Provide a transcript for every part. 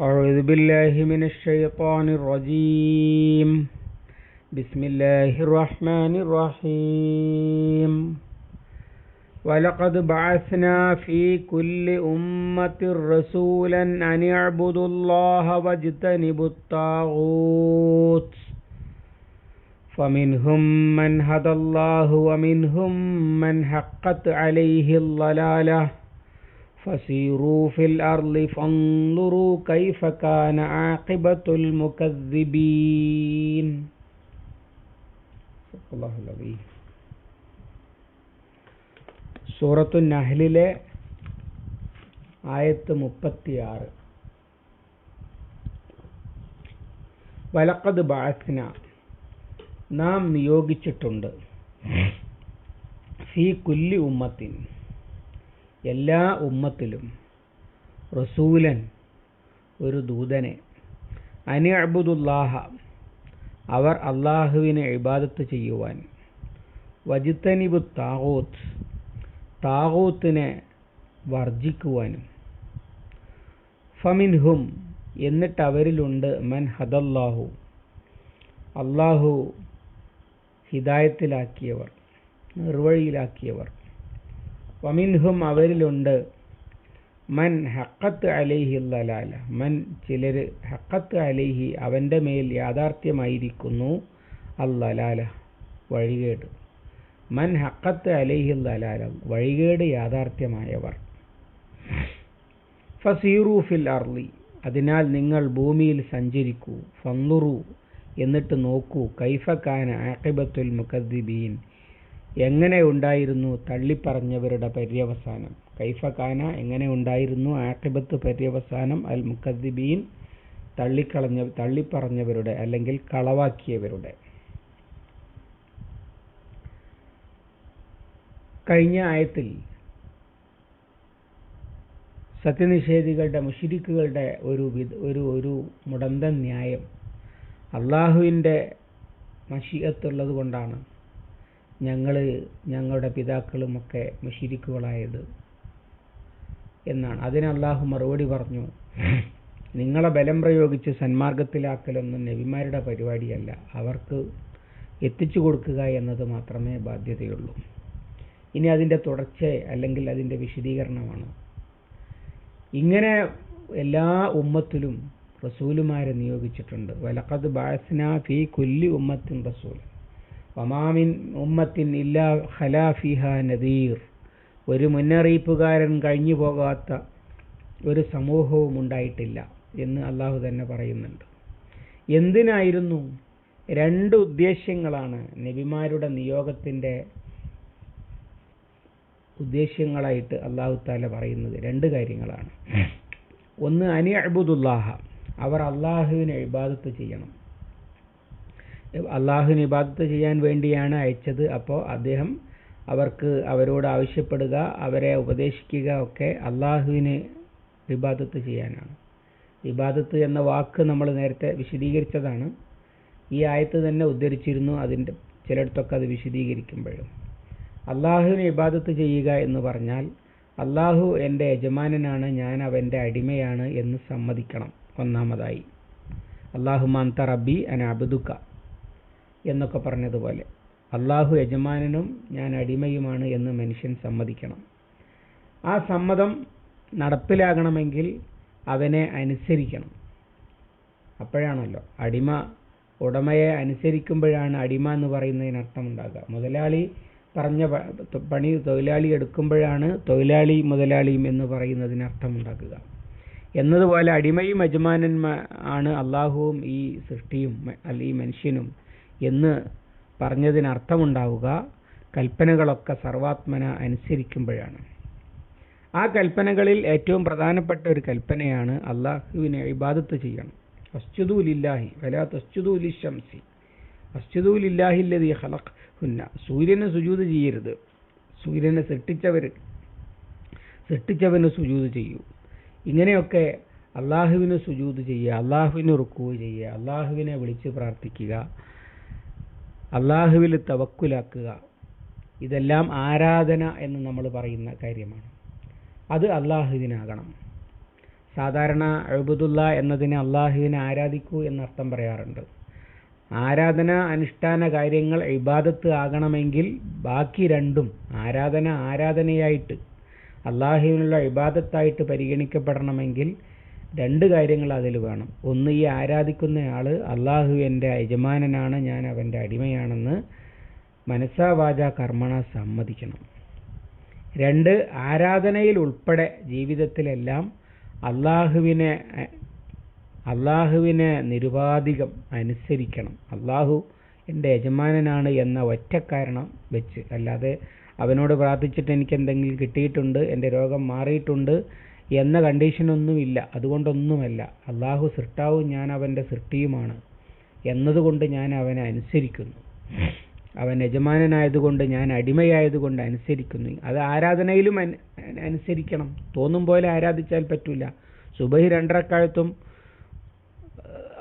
أعوذ بالله من الشيطان الرجيم. بسم الله الرحمن الرحيم. ولقد بعثنا في كل أمة رسولا أن اعبدوا الله واجتنبوا الطاغوت. فمنهم من هدى الله ومنهم من حقت عليه الضلالة. فسيروا في الأرض فانظروا كيف كان عاقبة المكذبين صدق الله العظيم സൂറത്തു നഹ്ലിലെ ആയത്ത് മുപ്പത്തിയാറ് വലക്കത് ബാസിന നാം നിയോഗിച്ചിട്ടുണ്ട് ഫി കുല്ലി ഉമ്മത്തിൻ എല്ലാ ഉമ്മത്തിലും റസൂലൻ ഒരു ദൂതനെ. അനി അബുദുല്ലാഹ അവർ അള്ളാഹുവിനെ ഇബാദത്ത് ചെയ്യുവാൻ. വജിത്തനിബു താവൂത്ത് താവൂത്തിനെ വർജിക്കുവാനും ഫമിൻഹും എന്നിട്ട് അവരിലുണ്ട് മൻ ഹദല്ലാഹു അള്ളാഹു ഹിദായത്തിലാക്കിയവർ നിർവഴിയിലാക്കിയവർ. വമിൻഹും അവരിലുണ്ട്. മൻ ഹക്കത്ത് അലൈഹി ലലാല മൻ ചിലർ ഹക്കത്ത് അലൈഹി അവന്റെ മേൽ യാഥാർത്ഥ്യമായിരിക്കുന്നു. അല്ലലാല വഴികേട്. മൻ ഹക്കത്ത് അലൈഹി ലലാല വഴികേട് യാഥാർത്ഥ്യമായവർ. ഫസീറൂഫിൽ അർലി അതിനാൽ നിങ്ങൾ ഭൂമിയിൽ സഞ്ചരിക്കൂ ഫന്നുറു എന്നിട്ട് നോക്കൂ കൈഫക്കാന ആക്കിബത്തുൽ മുക്കദ്ദിബീൻ എങ്ങനെ ഉണ്ടായിരുന്നു തള്ളിപ്പറഞ്ഞവരുടെ പര്യവസാനം? കൈഫ കൈഫക്കാന എങ്ങനെ ഉണ്ടായിരുന്നു ആക്കിബത്ത് പര്യവസാനം? അൽ മുക്കദ്ദിബീൻ തള്ളിക്കളഞ്ഞ തള്ളിപ്പറഞ്ഞവരുടെ അല്ലെങ്കിൽ കളവാക്കിയവരുടെ. കഴിഞ്ഞ ആയത്തിൽ സത്യനിഷേധികളുടെ മുഷിരിക്കുകളുടെ ഒരു ഒരു ഒരു മുടന്തൻ ന്യായം അള്ളാഹുവിന്റെ മഷിയത്തുള്ളത് കൊണ്ടാണ് ഞങ്ങൾ ഞങ്ങളുടെ പിതാക്കളുമൊക്കെ മുഷിരിക്കുകളായത് എന്നാണ്. അതിന് അള്ളാഹു മറുപടി പറഞ്ഞു നിങ്ങളെ ബലം പ്രയോഗിച്ച് സന്മാർഗത്തിലാക്കലൊന്നും നബിമാരുടെ പരിപാടിയല്ല. അവർക്ക് എത്തിച്ചു കൊടുക്കുക എന്നത് മാത്രമേ ബാധ്യതയുള്ളൂ. ഇനി അതിന്റെ തുടർച്ച അല്ലെങ്കിൽ അതിന്റെ വിശദീകരണമാണ്. ഇങ്ങനെ എല്ലാ ഉമ്മത്തിലും റസൂലുമാരെ നിയോഗിച്ചിട്ടുണ്ട്. വലക്കത് ബാസ്ന ഫീ കൊല്ലി ഉമ്മത്തിൻ റസൂൽ. വമാമിൻ ഉമ്മത്തിൻ ഇല്ലാ ഖലാഫിഹ നദീർ. ഒരു മുന്നറിയിപ്പുകാരൻ കഴിഞ്ഞു പോകാത്ത ഒരു സമൂഹവും ഉണ്ടായിട്ടില്ല എന്ന് അള്ളാഹു തന്നെ പറയുന്നുണ്ട്. എന്തിനായിരുന്നു? രണ്ട് ഉദ്ദേശ്യങ്ങളാണ് നബിമാരുടെ നിയോഗത്തിന്റെ ഉദ്ദേശ്യങ്ങളായിട്ട് അള്ളാഹു താല പറയുന്നത്. രണ്ട് കാര്യങ്ങളാണ്. ഒന്ന് അനി അബുദുല്ലാഹ അവർ അള്ളാഹുവിനെ ഇബാദത്ത് ചെയ്യണം. അള്ളാഹുവിന് ഇബാദത്ത് ചെയ്യാൻ വേണ്ടിയാണ് അയച്ചത്. അപ്പോൾ അദ്ദേഹം അവർക്ക് അവരോട് ആവശ്യപ്പെടുക അവരെ ഉപദേശിക്കുക ഒക്കെ അള്ളാഹുവിന് ഇബാദത്ത് ചെയ്യാനാണ്. ഇബാദത്ത് എന്ന വാക്ക് നമ്മൾ നേരത്തെ വിശദീകരിച്ചതാണ്. ഈ ആയത്ത് തന്നെ ഉദ്ധരിച്ചിരുന്നു. അതിന്റെ ചിലയിടത്തൊക്കെ അത് വിശദീകരിക്കുമ്പോഴും. അള്ളാഹുവിന് ഇബാദത്ത് ചെയ്യുക എന്ന് പറഞ്ഞാൽ അള്ളാഹു എന്റെ യജമാനനാണ് ഞാൻ അവന്റെ അടിമയാണ് എന്ന് സമ്മതിക്കണം. ഒന്നാമതായി. അള്ളാഹു മാന്ത റബ്ബി അബുദുക്ക എന്നൊക്കെ പറഞ്ഞതുപോലെ. അള്ളാഹു യജമാനനും ഞാൻ അടിമയുമാണ് എന്ന് മനുഷ്യൻ സമ്മതിക്കണം. ആ സമ്മതം നടപ്പിലാകണമെങ്കിൽ അവനെ അനുസരിക്കണം. അപ്പോഴാണല്ലോ അടിമ ഉടമയെ അനുസരിക്കുമ്പോഴാണ് അടിമ എന്ന് പറയുന്നതിന് അർത്ഥമുണ്ടാകുക മുതലാളി പറഞ്ഞ പണി തൊഴിലാളി എടുക്കുമ്പോഴാണ് തൊഴിലാളി മുതലാളിയും എന്ന് പറയുന്നതിന് അർത്ഥമുണ്ടാക്കുക എന്നതുപോലെ അടിമയും യജമാനന്മാ ആണ് അള്ളാഹുവും ഈ സൃഷ്ടിയും ഈ മനുഷ്യനും എന്ന് പറഞ്ഞതിന് അർത്ഥമുണ്ടാവുക കൽപ്പനകളൊക്കെ സർവാത്മന അനുസരിക്കുമ്പോഴാണ്. ആ കൽപ്പനകളിൽ ഏറ്റവും പ്രധാനപ്പെട്ട ഒരു കൽപ്പനയാണ് അള്ളാഹുവിനെ ഇബാദത്ത് ചെയ്യണം. അസ്ജുദൂലില്ലാഹി വലാ തസ്ജുദൂലി ഷംസി അസ്ജുദൂലില്ലാഹില്ലതി ഹലഖ് ഹുന്ന സൂര്യന് സുജൂത് ചെയ്യരുത്. സൂര്യനെ സൃഷ്ടിച്ചവർ സൃഷ്ടിച്ചവന് സുജൂത് ചെയ്യൂ. ഇങ്ങനെയൊക്കെ അള്ളാഹുവിന് സുജൂത് ചെയ്യുക അള്ളാഹുവിന് റുക്കൂ ചെയ്യുക അള്ളാഹുവിനെ വിളിച്ച് പ്രാർത്ഥിക്കുക അള്ളാഹുവിൽ തവക്കുലാക്കുക. ഇതെല്ലാം ആരാധന എന്ന് നമ്മൾ പറയുന്ന കാര്യമാണ്. അത് അള്ളാഹുവിനാകണം സാധാരണ അഴുബുദുല്ല എന്നതിനെ അള്ളാഹുവിനെ ആരാധിക്കൂ എന്നർത്ഥം പറയാറുണ്ട്. ആരാധന അനുഷ്ഠാന കാര്യങ്ങൾ ഇബാദത്ത് ആകണമെങ്കിൽ ബാക്കി രണ്ടും ആരാധന ആരാധനയായിട്ട് അള്ളാഹുവിനുള്ള ഇബാദത്തായിട്ട് പരിഗണിക്കപ്പെടണമെങ്കിൽ രണ്ട് കാര്യങ്ങൾ അതിൽ വേണം. ഒന്ന് ഈ ആരാധിക്കുന്നയാൾ അള്ളാഹു എന്റെ യജമാനനാണ് ഞാൻ അവന്റെ അടിമയാണെന്ന് മനസ്സാ വാച കർമ്മണ സമ്മതിക്കണം. രണ്ട് ആരാധനയിൽ ഉൾപ്പെടെ ജീവിതത്തിലെല്ലാം അള്ളാഹുവിനെ അള്ളാഹുവിനെ നിരുപാധികം അനുസരിക്കണം. അള്ളാഹു എന്റെ യജമാനനാണ് എന്ന ഒറ്റ കാരണം വെച്ച്. അല്ലാതെ അവനോട് പ്രാർത്ഥിച്ചിട്ട് എനിക്ക് എന്തെങ്കിലും കിട്ടിയിട്ടുണ്ട് എന്റെ രോഗം മാറിയിട്ടുണ്ട് എന്ന കണ്ടീഷനൊന്നുമില്ല. അതുകൊണ്ടൊന്നുമല്ല. അള്ളാഹു സൃഷ്ടാവും ഞാൻ അവന്റെ സൃഷ്ടിയുമാണ് എന്നതുകൊണ്ട് ഞാൻ അവനെ അനുസരിക്കുന്നു. അവൻ യജമാനനായതുകൊണ്ട് ഞാൻ അടിമയായതുകൊണ്ട് അനുസരിക്കുന്നു. അത് ആരാധനയിലും അനുസരിക്കണം. തോന്നും പോലെ ആരാധിച്ചാൽ പറ്റില്ല സുബഹി രണ്ടരക്കാലത്തും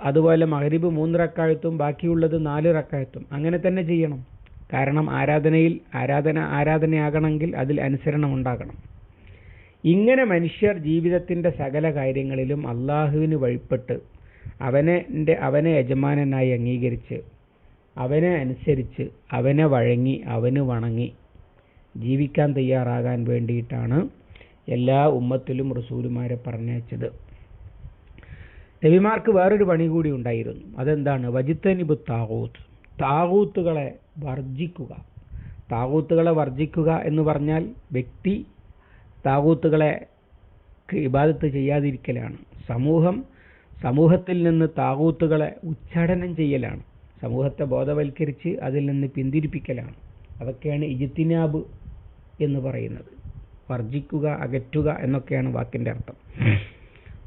അതുപോലെ മഹരിബ് മൂന്നിറക്കാലത്തും ബാക്കിയുള്ളത് നാല് റക്കായത്തും അങ്ങനെ തന്നെ ചെയ്യണം. കാരണം ആരാധനയിൽ ആരാധന ആരാധനയാകണമെങ്കിൽ അതിൽ അനുസരണം ഉണ്ടാകണം ഇങ്ങനെ മനുഷ്യർ ജീവിതത്തിന്റെ സകല കാര്യങ്ങളിലും അള്ളാഹുവിന് വഴിപ്പെട്ട് അവനെ അവനെ യജമാനനായി അംഗീകരിച്ച് അവനെ അനുസരിച്ച് അവനെ വഴങ്ങി അവന് വണങ്ങി ജീവിക്കാൻ തയ്യാറാകാൻ വേണ്ടിയിട്ടാണ് എല്ലാ ഉമ്മത്തിലും റസൂലുമാരെ പറഞ്ഞയച്ചത്. നബിമാർക്ക് വേറൊരു പണി കൂടി ഉണ്ടായിരുന്നു. അതെന്താണ്? വജിത്തനിബ് താകൂത്ത് താകൂത്തുകളെ വർജിക്കുക താകൂത്തുകളെ വർജിക്കുക എന്ന് പറഞ്ഞാൽ വ്യക്തി താകൂത്തുകളെ ഇബാദത്ത് ചെയ്യാതിരിക്കലാണ്. സമൂഹം സമൂഹത്തിൽ നിന്ന് താകൂത്തുകളെ ഉച്ചാടനം ചെയ്യലാണ്. സമൂഹത്തെ ബോധവൽക്കരിച്ച് അതിൽ നിന്ന് പിന്തിരിപ്പിക്കലാണ്. അതൊക്കെയാണ് ഇജിത്തിനാബ് എന്ന് പറയുന്നത്. വർജിക്കുക അകറ്റുക എന്നൊക്കെയാണ് വാക്കിന്റെ അർത്ഥം.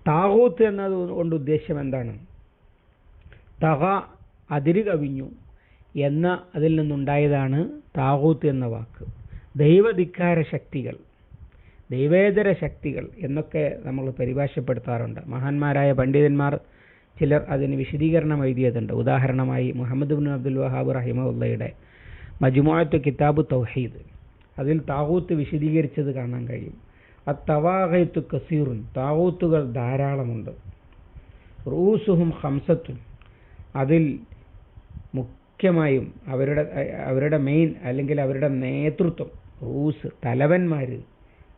താകൂത്ത് എന്നത് കൊണ്ട് ഉദ്ദേശം എന്താണ്? തക അതിര് കവിഞ്ഞു എന്ന അതിൽ നിന്നുണ്ടായതാണ് താകൂത്ത് എന്ന വാക്ക്. ദൈവധിക്കാര ശക്തികൾ ദൈവേതര ശക്തികൾ എന്നൊക്കെ നമ്മൾ പരിഭാഷപ്പെടുത്താറുണ്ട്. മഹാന്മാരായ പണ്ഡിതന്മാർ ചിലർ അതിന് വിശദീകരണം എഴുതിയതുണ്ട്. ഉദാഹരണമായി മുഹമ്മദ് ബിൻ അബ്ദുൽ വഹാബ് റഹിമുള്ളയുടെ മജുമാഅത്ത് കിതാബ് തൗഹീദ്. അതിൽ താവൂത്ത് വിശദീകരിച്ചത് കാണാൻ കഴിയും. അത്തവാഹയത്ത് കസീറുൻ താവൂത്തുകൾ ധാരാളമുണ്ട്. റൂസുഹും ഹംസത്തുൻ അതിൽ മുഖ്യമായും അവരുടെ അവരുടെ മെയിൻ അല്ലെങ്കിൽ അവരുടെ നേതൃത്വം റൂസ് തലവന്മാർ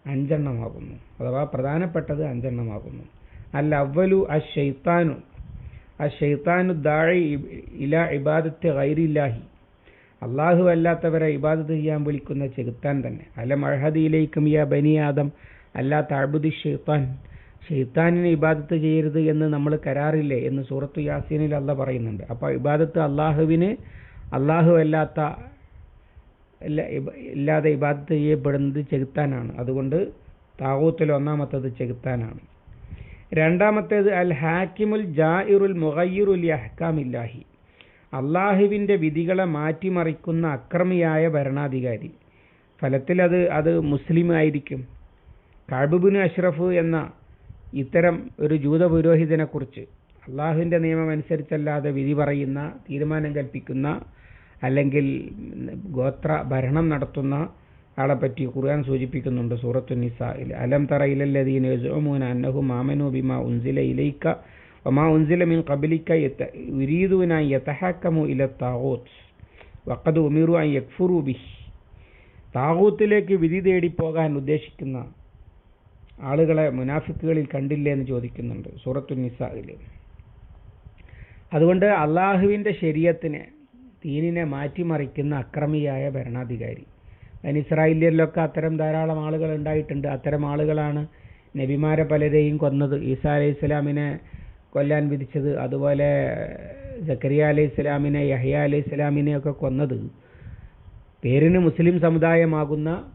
അഞ്ചെണ്ണമാകുന്നു. അഥവാ പ്രധാനപ്പെട്ടത് അഞ്ചെണ്ണമാകുന്നു. അൽ അവലു അ ഷെയ്ത്താനു ആ ഷെയ്ത്താനു ദാഴി ഇല ഇബാദത്തെ ഗൈരില്ലാഹി. അള്ളാഹു അല്ലാത്തവരെ ഇബാദത്ത് ചെയ്യാൻ വിളിക്കുന്ന ചെകുത്താൻ തന്നെ. അല്ല മഴഹദിയിലേക്കും യാ ബനിയാദം അല്ലാത്ത അല്ലാ താഴ്ബുദി ഷെയ്ത്താൻ ഷെയ്ത്താനിനെ ഇബാദത്ത് ചെയ്യരുത് എന്ന് നമ്മൾ കരാറില്ലേ എന്ന് സൂറത്തു യാസീനിൽ അല്ല പറയുന്നുണ്ട്. അപ്പോൾ ഇബാദത്ത് അള്ളാഹുവിന് അള്ളാഹു അല്ലാത്ത ഇല്ലാതെ ഇബാദത്ത് ചെയ്യപ്പെടുന്നത് ചെകുത്താനാണ്. അതുകൊണ്ട് താവൂത്തിൽ ഒന്നാമത്തത് ചെകുത്താനാണ്. രണ്ടാമത്തേത് അൽ ഹാക്കിമുൽ ജാഇറുൽ മുഹയ്യുറുൽ അഹ്കാമില്ലാഹി. അള്ളാഹുവിന്റെ വിധികളെ മാറ്റിമറിക്കുന്ന അക്രമിയായ ഭരണാധികാരി. ഫലത്തിൽ അത് അത് മുസ്ലിം ആയിരിക്കും. കാബുബിന് അഷ്റഫ് എന്ന ഇത്തരം ഒരു ജൂത പുരോഹിതനെക്കുറിച്ച് അള്ളാഹുവിന്റെ നിയമം അനുസരിച്ചല്ലാതെ വിധി പറയുന്ന തീരുമാനം കൽപ്പിക്കുന്ന അല്ലെങ്കിൽ ഗോത്ര ഭരണം നടത്തുന്ന ആളെ പറ്റി ഖുർആൻ സൂചിപ്പിക്കുന്നുണ്ട് സൂറത്തു നിസായിൽ. അലം തറ ഇലല്ലദീന യസ്ഉമൂന അന്നഹും ആമനു ബിമാ ഉൻസില ഇലൈക വമാ ഉൻസില മിൻ ഖബലിക യുരീദൂന അൻ യതഹക്കമു ഇല താഗൂത്ത് വഖദ് ഉമിറു അൻ യക്ഫുറു ബി താഗൂത്തിലേക്ക് വിധി തേടി പോകാൻ ഉദ്ദേശിക്കുന്ന ആളുകളെ മുനാഫിക്കുകളിൽ കണ്ടില്ലേ എന്ന് ചോദിക്കുന്നുണ്ട് സൂറത്തു നിസായിൽ. അതുകൊണ്ട് അള്ളാഹുവിന്റെ ശരീരത്തിനെ ദീനിനെ മാറ്റിമറിക്കുന്ന അക്രമിയായ ഭരണാധികാരി. ഇസ്രായേലിയരിലൊക്കെ അത്തരം ധാരാളം ആളുകൾ ഉണ്ടായിട്ടുണ്ട്. അത്തരം ആളുകളാണ് നബിമാരെ പലരെയും കൊന്നത്. ഈസാ അലൈഹി ഇസ്ലാമിനെ കൊല്ലാൻ വിധിച്ചത് അതുപോലെ ജക്കരിയ അലൈഹി ഇസ്ലാമിനെ യഹ്യ അലൈഹി ഇസ്ലാമിനെ ഒക്കെ കൊന്നത് പേരിന് മുസ്ലിം സമുദായമാകുന്ന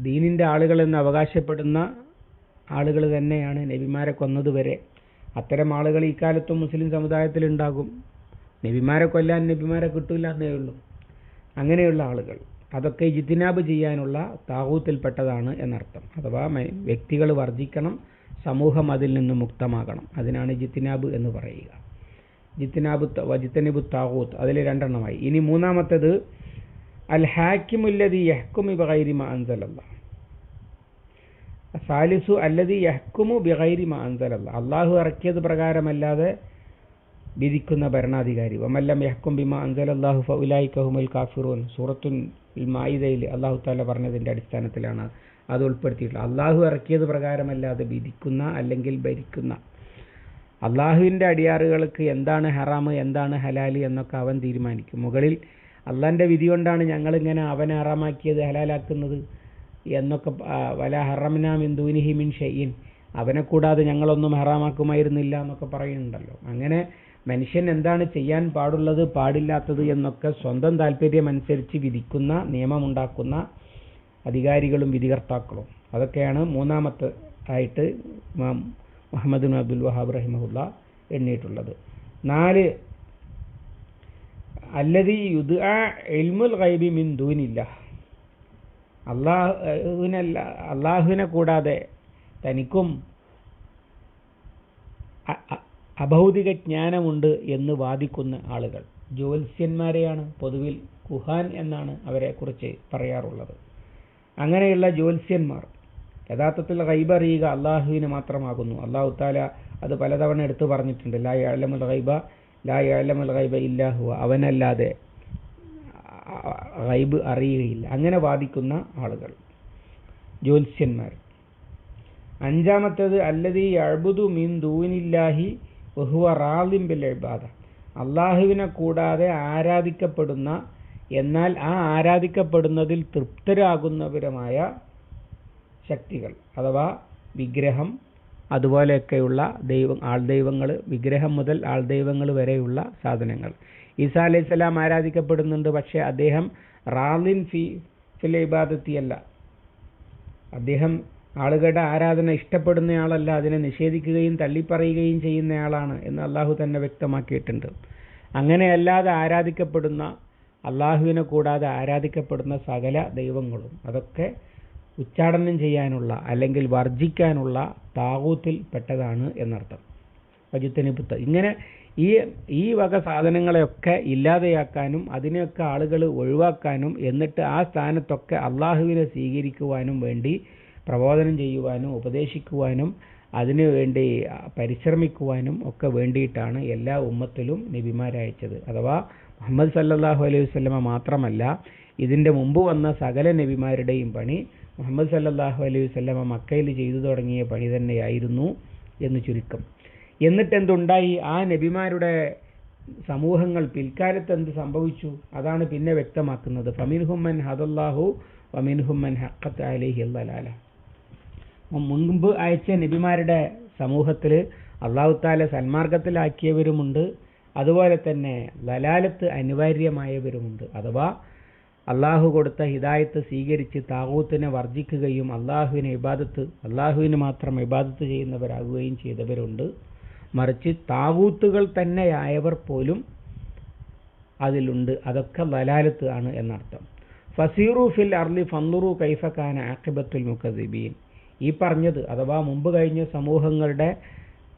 ദീനിന്റെ ആളുകളെന്ന് അവകാശപ്പെടുന്ന ആളുകൾ തന്നെയാണ് നബിമാരെ കൊന്നത് വരെ. അത്തരം ആളുകൾ ഇക്കാലത്തും മുസ്ലിം സമുദായത്തിലുണ്ടാകും. നബിമാരെ കൊല്ലാൻ നബിമാരെ കിട്ടില്ല എന്നേ ഉള്ളൂ. അങ്ങനെയുള്ള ആളുകൾ. അതൊക്കെ ജിത്തിനാബ് ചെയ്യാനുള്ള താകൂത്തിൽപ്പെട്ടതാണ് എന്നർത്ഥം. അഥവാ വ്യക്തികൾ വർജിക്കണം സമൂഹം അതിൽ നിന്ന് മുക്തമാകണം. അതിനാണ് ജിത്തിനാബ് എന്ന് പറയുക. ജിത്തിനാബ് ജിത്തനിബു താകൂത്ത് അതിൽ രണ്ടെണ്ണമായി. ഇനി മൂന്നാമത്തേത് അൽ ഹാക്കിമുല്ലതി യഹ്കുമി മാ അൻസലല്ല സാലിസു അല്ലതി യഹ്കുമു ബിഗൈരി മാ അൻസലല്ല അള്ളാഹു ഇറക്കിയത് പ്രകാരമല്ലാതെ വിധിക്കുന്ന ഭരണാധികാരി. വമല്ലം യഹ്കും അള്ളാഹു അൻസലല്ലാഹു കഹുമൽ കാഫിറൂൻ. സൂറത്തുൽ മായിദയിൽ അള്ളാഹു താല പറഞ്ഞതിന്റെ അടിസ്ഥാനത്തിലാണ് അത് ഉൾപ്പെടുത്തിയിട്ടുള്ളത്. അള്ളാഹു ഇറക്കിയത് പ്രകാരമല്ലാതെ വിധിക്കുന്ന അല്ലെങ്കിൽ ഭരിക്കുന്ന. അള്ളാഹുവിന്റെ അടിയാറുകൾക്ക് എന്താണ് ഹറാമ് എന്താണ് ഹലാലി എന്നൊക്കെ അവൻ തീരുമാനിക്കും. മുകളിൽ അള്ളാഹിന്റെ വിധി കൊണ്ടാണ് ഞങ്ങളിങ്ങനെ അവനെ ഹറാമാക്കിയത് ഹലാലാക്കുന്നത് എന്നൊക്കെ വല ഹറമിന ഹിമിൻ മിൻ ഷെയ്യിൻ അവനെ കൂടാതെ ഞങ്ങളൊന്നും ഹറാമാക്കുമായിരുന്നില്ല എന്നൊക്കെ പറയുന്നുണ്ടല്ലോ. അങ്ങനെ മനുഷ്യൻ എന്താണ് ചെയ്യാൻ പാടുള്ളത് പാടില്ലാത്തത് എന്നൊക്കെ സ്വന്തം താല്പര്യമനുസരിച്ച് വിധിക്കുന്ന നിയമമുണ്ടാക്കുന്ന അധികാരികളും വിധികർത്താക്കളും. അതൊക്കെയാണ് മൂന്നാമത്തെ ആയിട്ട് മുഹമ്മദ് അബ്ദുൽ വഹാബ് റഹിമഹുല്ല എണ്ണിയിട്ടുള്ളത്. നാല് അല്ലതി യുദ് എൽമുൽ ഗൈബി മിൻ ദൂനില്ല അള്ളാഹുവിനല്ല അള്ളാഹുവിനെ കൂടാതെ തനിക്കും അഭൗതിക ജ്ഞാനമുണ്ട് എന്ന് വാദിക്കുന്ന ആളുകൾ. ജ്യോത്സ്യന്മാരെയാണ് പൊതുവിൽ കുഹാൻ എന്നാണ് അവരെ കുറിച്ച് പറയാറുള്ളത്. അങ്ങനെയുള്ള ജ്യോത്സ്യന്മാർ യഥാർത്ഥത്തിൽ റൈബ് അറിയുക അള്ളാഹുവിന് മാത്രമാകുന്നു. അള്ളാഹു താല അത് പലതവണ എടുത്തു പറഞ്ഞിട്ടുണ്ട്. ലാ അലമുൽ റൈബ ലാ അലമുൽ റൈബ ഇല്ലാഹു അവനല്ലാതെ റൈബ് അറിയുകയില്ല. അങ്ങനെ വാദിക്കുന്ന ആളുകൾ ജ്യോത്സ്യന്മാർ. അഞ്ചാമത്തേത് അല്ലതി അഴുബുദു മീൻ ദൂനില്ലാഹി വഹുവ റാലിം ബിൽ ഇബാദ. അള്ളാഹുവിനെ കൂടാതെ ആരാധിക്കപ്പെടുന്ന എന്നാൽ ആ ആരാധിക്കപ്പെടുന്നതിൽ തൃപ്തരാകുന്നവരുമായ ശക്തികൾ അഥവാ വിഗ്രഹം അതുപോലെയൊക്കെയുള്ള ദൈവം ആൾദൈവങ്ങൾ വിഗ്രഹം മുതൽ ആൾദൈവങ്ങൾ വരെയുള്ള സാധനങ്ങൾ. ഈസാ അലൈഹി സ്വലാം ആരാധിക്കപ്പെടുന്നുണ്ട് പക്ഷേ അദ്ദേഹം റാലിൻ ഫി ഫിൽ ഇബാദത്തിയല്ല അദ്ദേഹം ആളുകളുടെ ആരാധന ഇഷ്ടപ്പെടുന്നയാളല്ല അതിനെ നിഷേധിക്കുകയും തള്ളിപ്പറയുകയും ചെയ്യുന്നയാളാണ് എന്ന് അള്ളാഹു തന്നെ വ്യക്തമാക്കിയിട്ടുണ്ട്. അങ്ങനെയല്ലാതെ ആരാധിക്കപ്പെടുന്ന അള്ളാഹുവിനെ കൂടാതെ ആരാധിക്കപ്പെടുന്ന സകല ദൈവങ്ങളും അതൊക്കെ ഉച്ചാടനം ചെയ്യാനുള്ള അല്ലെങ്കിൽ വർജിക്കാനുള്ള താകൂത്തിൽ പെട്ടതാണ് എന്നർത്ഥം. വജുത്തനിപുത്ത ഇങ്ങനെ ഈ ഈ വക സാധനങ്ങളെയൊക്കെ ഇല്ലാതെയാക്കാനും അതിനെയൊക്കെ ആളുകൾ ഒഴിവാക്കാനും എന്നിട്ട് ആ സ്ഥാനത്തൊക്കെ അള്ളാഹുവിനെ സ്വീകരിക്കുവാനും വേണ്ടി പ്രബോധനം ചെയ്യുവാനും ഉപദേശിക്കുവാനും അതിനുവേണ്ടി പരിശ്രമിക്കുവാനും ഒക്കെ വേണ്ടിയിട്ടാണ് എല്ലാ ഉമ്മത്തിലും നബിമാരയച്ചത് അഥവാ മുഹമ്മദ് സല്ലാഹു അലൈഹി വസല്ലമ മാത്രമല്ല ഇതിന്റെ മുമ്പ് വന്ന സകല നബിമാരുടെയും പണി മുഹമ്മദ് സല്ലാഹു അലൈഹി വസല്ലമ മക്കയിൽ ചെയ്തു തുടങ്ങിയ പണി തന്നെയായിരുന്നു എന്ന് ചുരുക്കം. എന്നിട്ട് എന്തുണ്ടായി ആ നബിമാരുടെ സമൂഹങ്ങൾ പിൽക്കാലത്ത് എന്ത് സംഭവിച്ചു? അതാണ് പിന്നെ വ്യക്തമാക്കുന്നത്. ഫമിൻഹുമ്മൻ ഹദല്ലാഹു വമിൻഹുമ്മൻ ഹക്കത്ത് അലൈഹി അല്ലാല മുൻപ് അയച്ച നബിമാരുടെ സമൂഹത്തിൽ അള്ളാഹു താല സന്മാർഗത്തിലാക്കിയവരുമുണ്ട്. അതുപോലെ തന്നെ ലലാലത്ത് അനിവാര്യമായവരുമുണ്ട്. അഥവാ അള്ളാഹു കൊടുത്ത ഹിദായത്ത് സ്വീകരിച്ച് താകൂത്തിനെ വർജിക്കുകയും അള്ളാഹുവിനെ ഇബാദത്ത് അള്ളാഹുവിന് മാത്രം ഇബാദത്ത് ചെയ്യുന്നവരാകുകയും ചെയ്തവരുണ്ട്. മറിച്ച് താകൂത്തുകൾ തന്നെയായവർ പോലും അതിലുണ്ട്. അതൊക്കെ ലലാലത്ത് ആണ് എന്നർത്ഥം. ഫസീറു ഫിൽ അർലി ഫന്നുറു കാന ആക്കിബത്തുൽ മുഖദിബീൻ ഈ പറഞ്ഞത് അഥവാ മുമ്പ് കഴിഞ്ഞ സമൂഹങ്ങളുടെ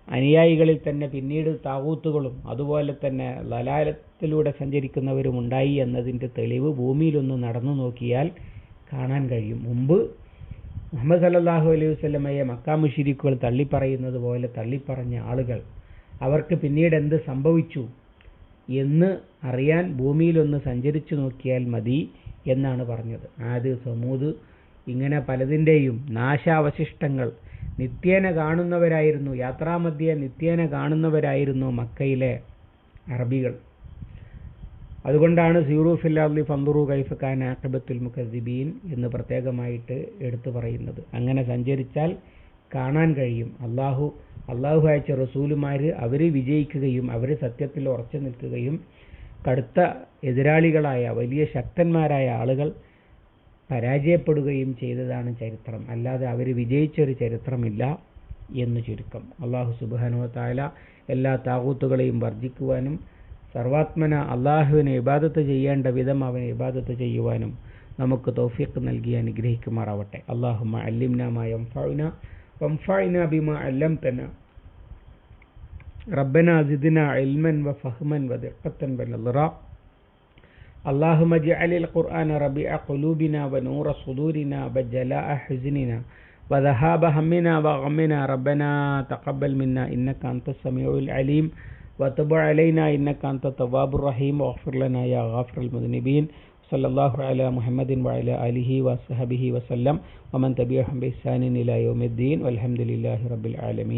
അനുയായികളിൽ തന്നെ പിന്നീട് താവൂത്തുകളും അതുപോലെ തന്നെ ലലാലത്തിലൂടെ സഞ്ചരിക്കുന്നവരും ഉണ്ടായി എന്നതിന്റെ തെളിവ് ഭൂമിയിലൊന്ന് നടന്നു നോക്കിയാൽ കാണാൻ കഴിയും. മുമ്പ് മുഹമ്മദ് സല്ലാഹു അലൈഹി വസ്ലമയെ മക്കാ മുഷിരിക്കുകൾ തള്ളിപ്പറയുന്നത് പോലെ തള്ളിപ്പറഞ്ഞ ആളുകൾ അവർക്ക് പിന്നീട് എന്ത് സംഭവിച്ചു എന്ന് അറിയാൻ ഭൂമിയിലൊന്ന് സഞ്ചരിച്ചു നോക്കിയാൽ മതി എന്നാണ് പറഞ്ഞത്. ആദ്യ സമൂത് ഇങ്ങനെ പലതിന്റെയും നാശാവശിഷ്ടങ്ങൾ. നിത്യേന കാണുന്നവരായിരുന്നു. യാത്രാമധ്യേ നിത്യേന കാണുന്നവരായിരുന്നു മക്കയിലെ അറബികൾ. അതുകൊണ്ടാണ് സീറു ഫന്ദുറു കൈഫ് ഖാൻ ആഖബത്തുൽ മുഖദ്ദിബീൻ എന്ന് പ്രത്യേകമായിട്ട് എടുത്തു പറയുന്നത്. അങ്ങനെ സഞ്ചരിച്ചാൽ കാണാൻ കഴിയും. അള്ളാഹു അള്ളാഹു അയച്ച റസൂലുമാർ അവർ വിജയിക്കുകയും അവർ സത്യത്തിൽ ഉറച്ചു നിൽക്കുകയും കടുത്ത എതിരാളികളായ വലിയ ശക്തന്മാരായ ആളുകൾ പരാജയപ്പെടുകയും ചെയ്തതാണ് ചരിത്രം. അല്ലാതെ അവർ വിജയിച്ചൊരു ചരിത്രമില്ല എന്ന് ചുരുക്കം. അള്ളാഹു സുബാനുവത്തായ എല്ലാ താകൂത്തുകളെയും വർജിക്കുവാനും സർവാത്മന അള്ളാഹുവിനെ ഇബാദത്ത് ചെയ്യേണ്ട വിധം അവനെ ഇബാദത്ത് ചെയ്യുവാനും നമുക്ക് തോഫിക്ക് നൽകി അനുഗ്രഹിക്കുമാറാവട്ടെ. അള്ളാഹുമ അല്ലിംനാമ യംഫൗന വംഫൈന ബിമ അല്ലം തന റബ്ബന സിദിന ഇൽമൻ വ ഫഹ്മൻ വ ദിഖത്തൻ വൽ اللهم اجعل القرآن ربيع قلوبنا ونور صدورنا وجلاء حزننا وذهاب همنا وغمنا. ربنا تقبل منا إنك أنت السميع العليم وتب علينا إنك أنت التواب الرحيم. واغفر لنا يا غافر المذنبين. صلى الله على محمد وعلى آله وصحبه وسلم. ومن تبعهم بإحسان إلى يوم الدين. والحمد لله رب العالمين.